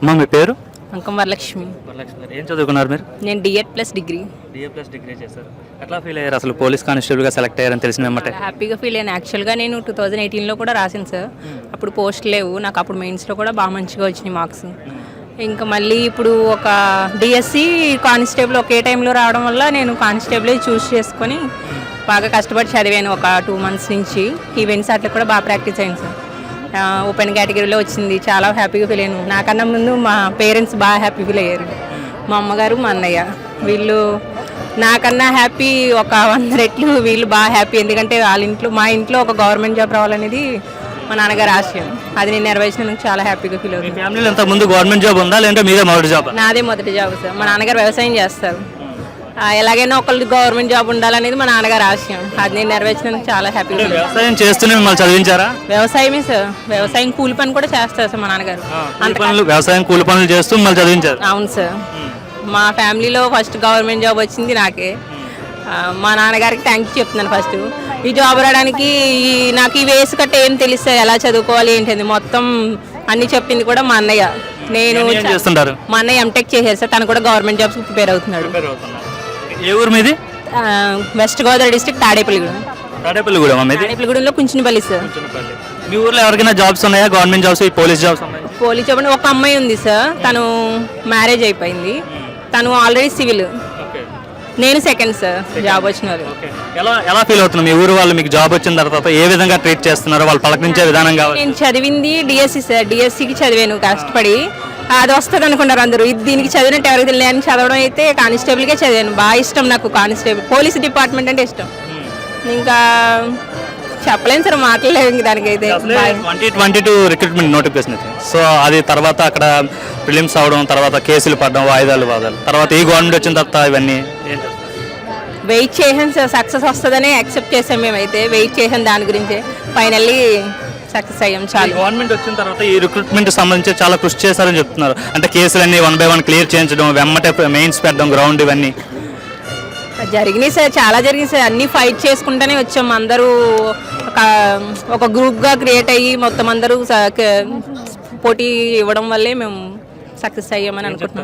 అమ్మ మీ పేరు? అంకం వరలక్ష్మి వరలక్ష్మి గారు ఏం చదువుకున్నారు మీరు? నేను DEd plus degree. DA plus degree చేశారు. ఎట్లా ఫీల్ అయ్యారు? అసలు పోలీస్ కానిస్టేబుల్గా సెలెక్ట్ అయ్యారని తెలిసిన వెంబటే. హ్యాపీగా ఫీల్ అయ్యాను. యాక్చువల్గా నేను టూ థౌజండ్ ఎయిటీన్లో కూడా రాసాను సార్. అప్పుడు పోస్ట్ లేవు. నాకు అప్పుడు మెయిన్స్లో కూడా బాగా మంచిగా వచ్చినాయి మార్క్స్. ఇంకా మళ్ళీ ఇప్పుడు ఒక డిఎస్సి కానిస్టేబుల్ ఒకే టైంలో రావడం వల్ల నేను కానిస్టేబుల్ చూస్ చేసుకొని బాగా కష్టపడి చదివాను ఒక టూ మంత్స్ నుంచి. ఈవెంట్స్ అట్లా కూడా బాగా ప్రాక్టీస్ అయ్యాను సార్. ఓపెన్ కేటగిరీలో వచ్చింది. చాలా హ్యాపీగా ఫీల్ అయ్యాను. నాకన్నా ముందు మా పేరెంట్స్ బాగా హ్యాపీ ఫీల్ అయ్యారు. మా అమ్మగారు మా అన్నయ్య. వీళ్ళు నాకన్నా హ్యాపీ ఒక వంద రెట్లు వీళ్ళు బాగా హ్యాపీ ఎందుకంటే వాళ్ళ ఇంట్లో మా ఇంట్లో ఒక గవర్నమెంట్ జాబ్ రావాలనేది మా నాన్నగారు ఆశయం. అది నేను నెరవేర్చినందుకు చాలా హ్యాపీగా ఫీల్ అవుతుంది. ఫ్యామిలీలో ముందు గవర్నమెంట్ జాబ్ ఉందా? లేదంటే మీదే మొదటి జాబ్ నాదే మొదటి జాబ్ సార్ మా నాన్నగారు వ్యవసాయం చేస్తారు. ఎలాగైనా ఒకళ్ళు గవర్నమెంట్ జాబ్ ఉండాలనేది మా నాన్నగారు ఆశయం. అది నేను నెరవేర్చినందుకు చాలా హ్యాపీగా వ్యవసాయం చేస్తూనే మిమ్మల్ని చదివించారా? వ్యవసాయమే సార్. వ్యవసాయం కూలి పని కూడా చేస్తారు సార్ మా నాన్నగారు. కూలి పనులు వ్యవసాయం కూలి పనులు చేస్తూ మిమ్మల్ని చదివించారు. అవును సార్. మా ఫ్యామిలీలో ఫస్ట్ గవర్నమెంట్ జాబ్ వచ్చింది నాకే. ఆ, మా నాన్నగారికి థ్యాంక్స్ చెప్తున్నాను ఫస్ట్. ఈ జాబ్ రావడానికి ఈ నాకు ఈ వేసు కట్ట ఏం తెలుస్తుంది ఎలా చదువుకోవాలి ఏంటంది? మొత్తం అన్ని చెప్పింది కూడా మా అన్నయ్య. నేను ఏం చేస్తుంటారు? మా అన్నయ్య ఎంటెక్ చేశారు సార్. తను కూడా గవర్నమెంట్ జాబ్స్ ప్రిపేర్ అవుతున్నాడు. ఏ ఊరు మీది? West Godavari district Tadepalligudem. Tadepalli కూడా మీది? తాడేపల్లిగూడెంలో కుంచినపల్లి సార్. మీ ఊర్లో ఎవరికైనా జాబ్స్ ఉన్నాయా? గవర్నమెంట్ జాబ్స్ ఈ పోలీస్ జాబ్స్ ఉన్నాయా? పోలీస్ జాబ్ అంటే ఒక అమ్మాయి ఉంది సార్. తను మ్యారేజ్ అయిపోయింది. తను ఆల్రెడీ సివిల్. నేను సెకండ్ సార్. జాబ్ వచ్చిన వాళ్ళు ఎలా ఎలా ఫీల్ అవుతుంది మీ ఊరు వాళ్ళు మీకు జాబ్ వచ్చిన తర్వాత ఏ విధంగా ట్రీట్ చేస్తున్నారు వాళ్ళు పలకరించే విధానం కావాలి నేను చదివింది డిఎస్సి సార్. డిఎస్సికి చదివాను కష్టపడి. అది వస్తుంది అనుకున్నారు అందరూ. ఇది దీనికి చదివినట్టు ఎవరికి తెలియదు అని చదవడం అయితే కానిస్టేబుల్కే చదివాను. బాగా ఇష్టం నాకు కానిస్టేబుల్ పోలీస్ డిపార్ట్మెంట్ అంటే ఇష్టం. ఇంకా చెప్పలేను సార్ మాట్లాడలేదు ఇంక దానికైతే. Twenty twenty two recruitment notification so అది తర్వాత అక్కడ ఫిలిమ్స్ అవడం తర్వాత కేసులు పడడం వాయిదాలు వాదాలు. తర్వాత ఈ గవర్నమెంట్ వచ్చిన తర్వాత ఇవన్నీ? వెయిట్ చేసాను సార్ సక్సెస్ వస్తుందని యాక్సెప్ట్ చేసాం మేమైతే. వెయిట్ చేసాం దాని గురించి. ఫైనల్లీ సక్సెస్ అయ్యాం చాలు. గవర్నమెంట్ వచ్చిన తర్వాత ఈ రిక్రూట్మెంట్ సంబంధించి చాలా కృషి చేశారని చెప్తున్నారు. అంటే కేసులన్నీ వన్ బై వన్ క్లియర్ చేయించడం వెమ్మటే మెయిన్స్ పెట్టడం గ్రౌండ్ ఇవన్నీ. జరిగినాయి సార్ చాలా జరిగింది సార్. అన్ని ఫైట్ చేసుకుంటూనే వచ్చాం. అందరూ ఒక ఒక గ్రూప్గా క్రియేట్ అయ్యి మొత్తం అందరూ పోటీ ఇవ్వడం వల్లే మేము సక్సెస్ అయ్యామని అనుకుంటున్నాం.